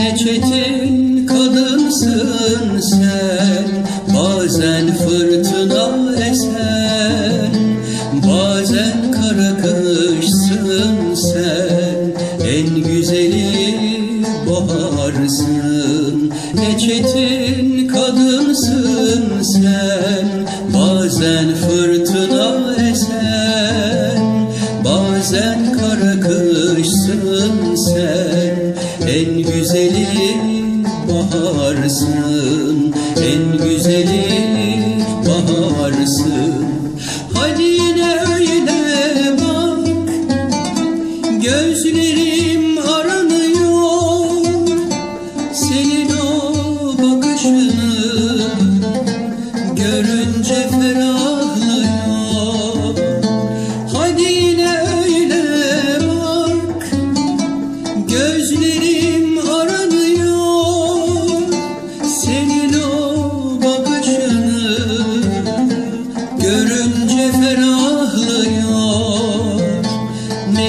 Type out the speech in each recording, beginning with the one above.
Ne çetin kadınsın sen. Bazen fırtına esen Bazen kara kışsın sen. En güzeli baharsın. Ne çetin kadınsın sen. Bazen fırtına esen Bazen kara kışsın baharsın En güzeli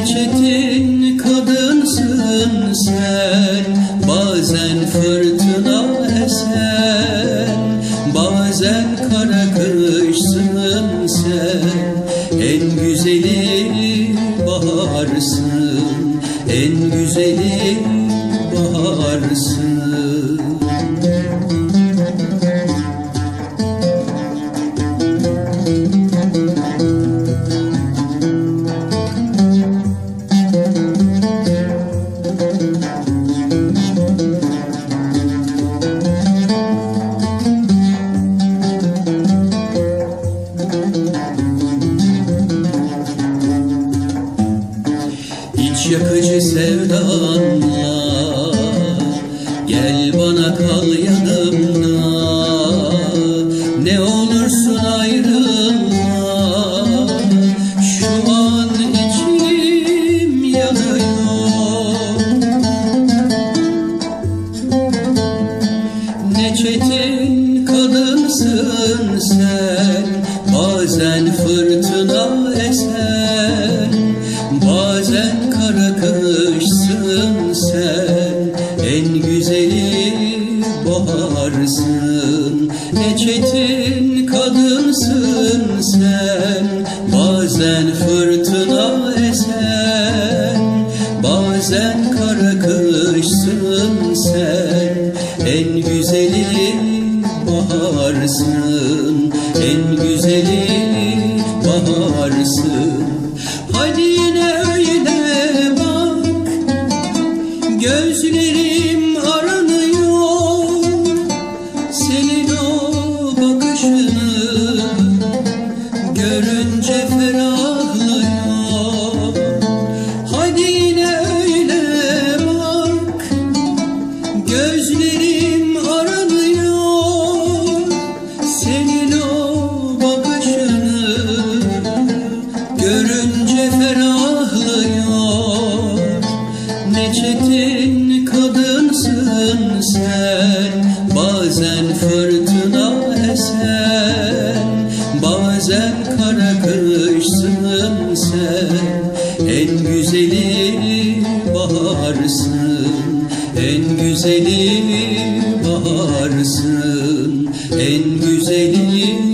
Çetin kadınsın sen. Bazen fırtına esen Bazen kara kışsın sen. En güzeli baharsın En güzeli Yakıcı sevdanla Gel bana kal yanımda. Ne olursun ayrılma Şu an içim yanıyor. Ne çetin kadınsın sen Bazen fırtına esen Bazen kara kışsın sen. En güzeli baharsın En güzeli En güzeli baharsın. En güzeli baharsın. En güzeli